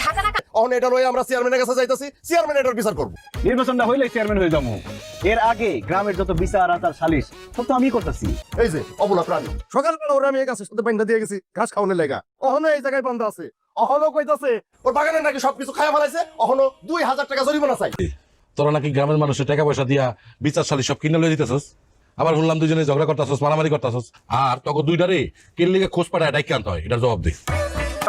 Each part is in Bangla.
ঝাঁকা নাকা অন এটা লয়ে আমরা চেয়ারম্যানের কাছে যাইতাছি চেয়ারম্যান এটার বিচার করব। নির্বাচনটা হইলে চেয়ারম্যান হয়ে যাব। এর আগে গ্রামের যত বিচার আচার সালিশ সব তো আমি করতেছি। এই যে অবলা প্রাণী। সকালবেলা ওরা আমি এই গাছের সাথে বাইন্দা দিয়ে গেছি ঘাস খাওয়ানোর লেগা। অহনো এই জায়গায় বন্ধ আছে। অহনো কইতাছে ওর বাগানে নাকি সবকিছু খায়া ফেলাইছে? অহনো দুই হাজার টাকা জরিমানা চাই। তোরা নাকি গ্রামের মানুষের টাকা পয়সা দিয়া বিচার সালি সব কিনে লয়ে দিতেছস? আবার শুনলাম দুজনে ঝগড়া করতেছস মারামারি করতেছস। আর তখন দুইটারে কেন লিগে খোঁজ পাঠায় ডাইকে আনতে হয় এটার জবাব দে।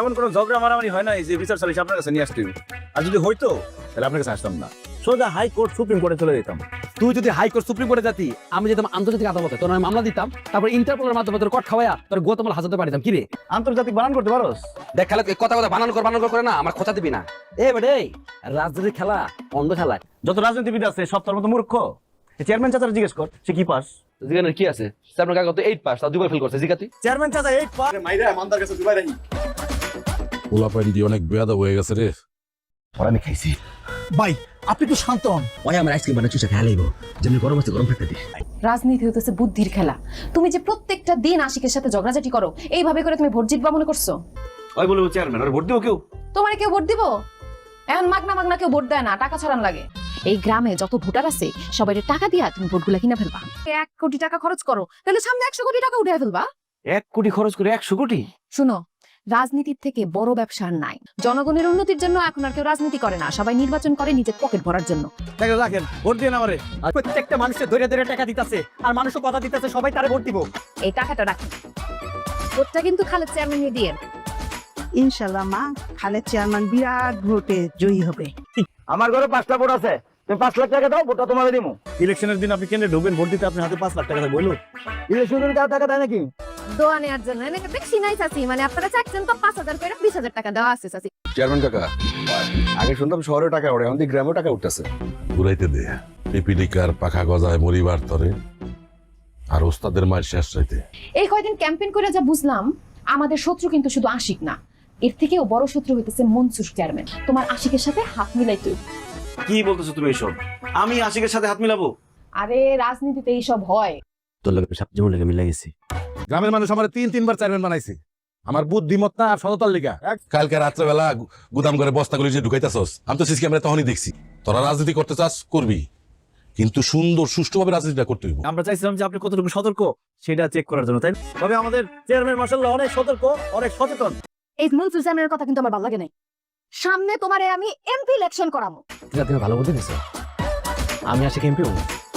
এমন কোনো ঝগড়া মারামারি হয় না যে বিচার সালিশ আপনার কাছে নিয়ে আসতে হবে। আর যদি হইতো তাহলে আপনার কাছে আসতাম না। সোজা হাইকোর্ট সুপ্রিম কোর্টে চলে যেতাম। তুই যদি হাইকোর্ট সুপ্রিম কোর্টে যাতি আমি যেতাম আন্তর্জাতিক আদালতে তোর আমি মামলা দিতাম তারপর ইন্টারপোলের মাধ্যমে তোর কট খাওয়ায়া তোর গোতমাল হাজাতে পারিতাম কি রে? আন্তর্জাতিক বানান করতে পারোস? দেখ খেলা তুই কথা কথা বানান কর বানান কর করে না আমার কথা দিবি না। এ বেডে রাজনীতির খেলা অন্ধ খেলা। যত রাজনীতিবিদ আছে সব তোর মতো মূর্খ। চেয়ারম্যান চাচার জিজ্ঞেস কর সে কি পাস? জিগানের কি আছে? আপনার কাকা তো এইট পাস তাও দুবার ফেল করছে জিগাতি। চেয়ারম্যান চাচা এইট পাস। মাইরা মান্দার কাছে দুবাই রাখি। পোলা পাইন দিয়ে অনেক বেয়াদা হয়ে গেছে রে। ওরা আমি খাইছি। ভাই আপনি একটু শান্ত হন। ওই আমার আইসক্রিম লাগবো যেমনি গরম আছে গরম থাকতে রাজনীতি হতেছে বুদ্ধির খেলা। তুমি যে প্রত্যেকটা দিন আশিকের সাথে ঝগড়াঝাটি করো এইভাবে করে তুমি ভোট জিতবা মনে করছ? ওই বলব চেয়ারম্যান ওর ভোট দিব কেউ? তোমার কেউ ভোট দিব? এখন মাগনা মাগনা কেউ ভোট দেয় না টাকা ছড়ান লাগে। এই গ্রামে যত ভোটার আছে সবাই টাকা দিয়া তুমি ভোটগুলা কিনা ফেলবা। এক কোটি টাকা খরচ করো তাহলে সামনে একশো কোটি টাকা উঠে ফেলবা। এক কোটি খরচ করে একশো কোটি? শুনো রাজনীতির থেকে বড় ব্যবসা আর নাই। জনগণের উন্নতির জন্য এখন আর কেউ রাজনীতি করে না সবাই নির্বাচন করে নিজের পকেট ভরার জন্য। রাখেন ভোট দিয়ে আমারে। প্রত্যেকটা মানুষের ধরে ধরে টাকা দিতেছে আর মানুষও কথা দিতেছে সবাই তারে ভোট দিব। এই টাকাটা রাখি ভোটটা কিন্তু খালেদ চেয়ারম্যান দিয়ে ইনশাল্লাহ মা খালেদ চেয়ারম্যান বিরাট ভোটে জয়ী হবে। আমার ঘরে পাঁচটা ভোট আছে তুমি পাঁচ লাখ টাকা দাও ভোটটা তোমাকে দিব ইলেকশনের দিন আপনি কেন্দ্রে ঢুকবেন ভোট দিতে আপনি হাতে পাঁচ লাখ টাকা বলুন। ইলেকশনের টাকা দেয় নাকি? দোয়া নেওয়ার জন্য। এনেকে বেশি নাই চাচি মানে আপনারা চাচ্ছেন তো পাঁচ হাজার করে বিশ হাজার টাকা দেওয়া আছে চাচি। চেয়ারম্যান কাকা আগে শুনতাম শহরে টাকা ওড়ে এখন গ্রামেও টাকা উঠতেছে। ঘুরাইতে দে। পিপিলিকার পাখা গজায় মরিবার তরে আর ওস্তাদের মায়ের শেষ রাইতে। এই কয়দিন ক্যাম্পেইন করে যা বুঝলাম আমাদের শত্রু কিন্তু শুধু আশিক না। এর থেকেও বড় শত্রু হইতেছে মনসুর চেয়ারম্যান। তোমার আশিকের সাথে হাত মিলাই তুই। কি বলতেছো তুমি এইসব? আমি আশিকের সাথে হাত মিলাবো? আরে রাজনীতিতে এইসব হয়। তোর লোকের সাথে যেমন লেগে মিলে গেছি। গ্রামের মানুষ আমার তিন তিনবার চেয়ারম্যান বানাইছে। আমার বুদ্ধিমত্তা আর সততার লিগা। কালকে রাত্রেবেলা গুদাম করে বস্তাগুলি যে ঢুকাইতেছস আমি তো সিসি ক্যামেরা তখনই দেখছি। তোরা রাজনীতি করতে চাস করবি। কিন্তু সুন্দর সুষ্ঠুভাবে রাজনীতিটা করতে হইব। আমরা চাইছিলাম যে আপনি কতটুকু সতর্ক সেটা চেক করার জন্য তাই না? তবে আমাদের চেয়ারম্যান মার্শাল্লাহ অনেক সতর্ক অনেক সচেতন। এই মনসুর চেয়ারম্যানের কথা কিন্তু আমার ভালো লাগে নাই। সামনে তোমারে আমি এমপি ইলেকশন করাবো। তুমি ভালো বলতে গেছো আমি আসি এমপি